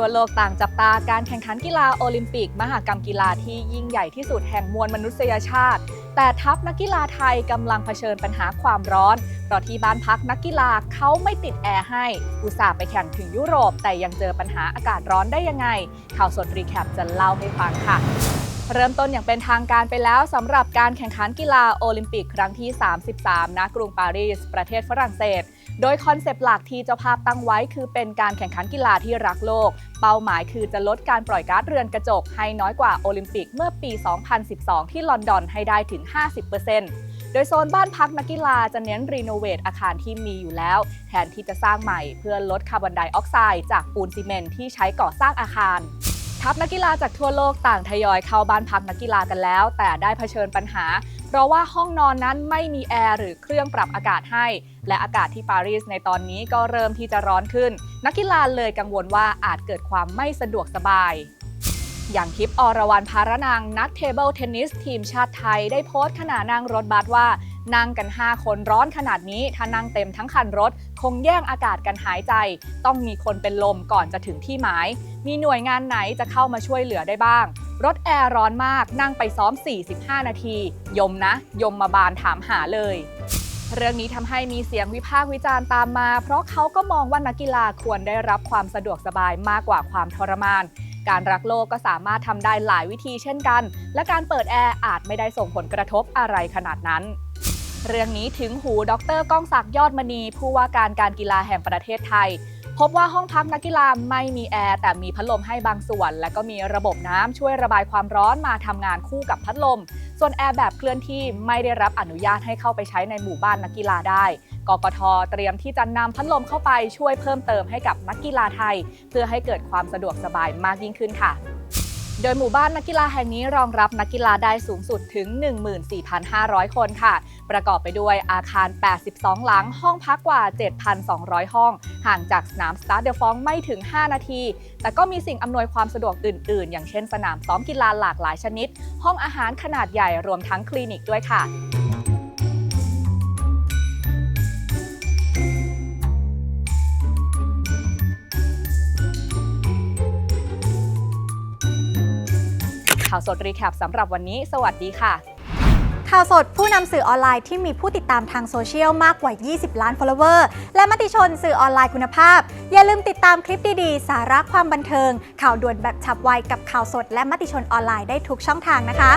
ทั่วโลกต่างจับตาการแข่งขันกีฬาโอลิมปิก มหกรรมกีฬาที่ยิ่งใหญ่ที่สุดแห่งมวลมนุษยชาติ แต่ทัพนักกีฬาไทยกำลังเผชิญปัญหาความร้อนเพราะที่บ้านพักนักกีฬาเขาไม่ติดแอร์ให้ อุตส่าห์ไปแข่งถึงยุโรป แต่ยังเจอปัญหาอากาศร้อนได้ยังไง ข่าวสดรีแคปจะเล่าให้ฟังค่ะ เริ่มต้นอย่างเป็นทางการไปแล้วสำหรับการแข่งขันกีฬาโอลิมปิกครั้งที่ 33 ณ กรุงปารีส ประเทศฝรั่งเศส โดยคอนเซปต์หลักที่เจ้าภาพตั้งไว้ คือเป็นการแข่งขันกีฬาที่รักโลก เป้าหมายคือจะลดการปล่อยก๊าซเรือนกระจก ให้น้อยกว่าโอลิมปิกเมื่อปี 2012 ที่ลอนดอนให้ได้ถึง 50%โดยโซนบ้านพักนักกีฬาจะเน้นรีโนเวทอาคารที่มีอยู่แล้ว แทนที่จะสร้างใหม่ เพื่อลดคาร์บอนไดออกไซด์จากปูนซีเมนต์ที่ใช้ก่อสร้างอาคาร ทัพนักกีฬาจากทั่วโลกต่างทยอยเข้าบ้านพักนักกีฬากันแล้ว แต่ได้เผชิญปัญหา เพราะว่าห้องนอนนั้นไม่มีแอร์หรือเครื่องปรับอากาศให้ และอากาศที่ปารีสในตอนนี้ก็เริ่มที่จะร้อนขึ้น นักกีฬาเลยกังวลว่าอาจเกิดความไม่สะดวกสบาย อย่างทิพย์อรวรรณภารนังนักเทเบิลเทนนิสทีมชาติไทยได้โพสต์ขณะนั่งรถบัสว่า นั่งกัน 5 คนร้อนขนาดนี้ ถ้านั่งเต็มทั้งคันรถ คงแย่งอากาศกันหายใจ ต้องมีคนเป็นลมก่อนจะถึงที่หมาย มีหน่วยงานไหนจะเข้ามาช่วยเหลือได้บ้าง รถแอร์ร้อนมากนั่งไปซ้อม 45 นาที ยมนะ ยมมาบานถามหาเลยเรื่องนี้ทำให้มีเสียงวิพากษ์วิจารณ์ตามมา เพราะเขาก็มองว่านักกีฬาควรได้รับความสะดวกสบายมากกว่าความทรมาน การรักโลกก็สามารถทำได้หลายวิธีเช่นกัน และการเปิดแอร์อาจไม่ได้ส่งผลกระทบอะไรขนาดนั้น เรื่องนี้ถึงหูดรก้องศักดิ์ยอดมณี ผู้ว่าการการกีฬาแห่งประเทศไทย พบว่าห้องพักนักกีฬาไม่มีแอร์ แต่มีพัดลมให้บางส่วน และก็มีระบบน้ำช่วยระบายความร้อนมาทำงานคู่กับพัดลม ส่วนแอร์แบบเคลื่อนที่ไม่ได้รับอนุญาตให้เข้าไปใช้ในหมู่บ้านนักกีฬาได้กกทเตรียมที่จะนำพัดลมเข้าไปช่วยเพิ่มเติมให้กับนักกีฬาไทย เพื่อให้เกิดความสะดวกสบายมากยิ่งขึ้นค่ะ โดยหมู่บ้านนักกีฬาแห่งนี้รองรับนักกีฬาได้สูงสุดถึง 14,500 คนค่ะ ประกอบไปด้วยอาคาร 82 หลัง ห้องพักกว่า 7,200 ห้อง ห่างจากสนามสตาร์เดลฟองไม่ถึง 5 นาที แต่ก็มีสิ่งอำนวยความสะดวกอื่น ๆ อย่างเช่นสนามซ้อมกีฬาหลากหลายชนิด ห้องอาหารขนาดใหญ่รวมทั้งคลินิกด้วยค่ะ ข่าวสดรีแคปสำหรับวันนี้ สวัสดีค่ะ ข่าวสดผู้นำสื่อออนไลน์ที่มีผู้ติดตามทางโซเชียลมากกว่า 20 ล้าน follower และมติชนสื่อออนไลน์คุณภาพ อย่าลืมติดตามคลิปดีๆ สาระความบันเทิง ข่าวด่วนแบบฉับไวกับข่าวสด และมติชนออนไลน์ได้ทุกช่องทางนะคะ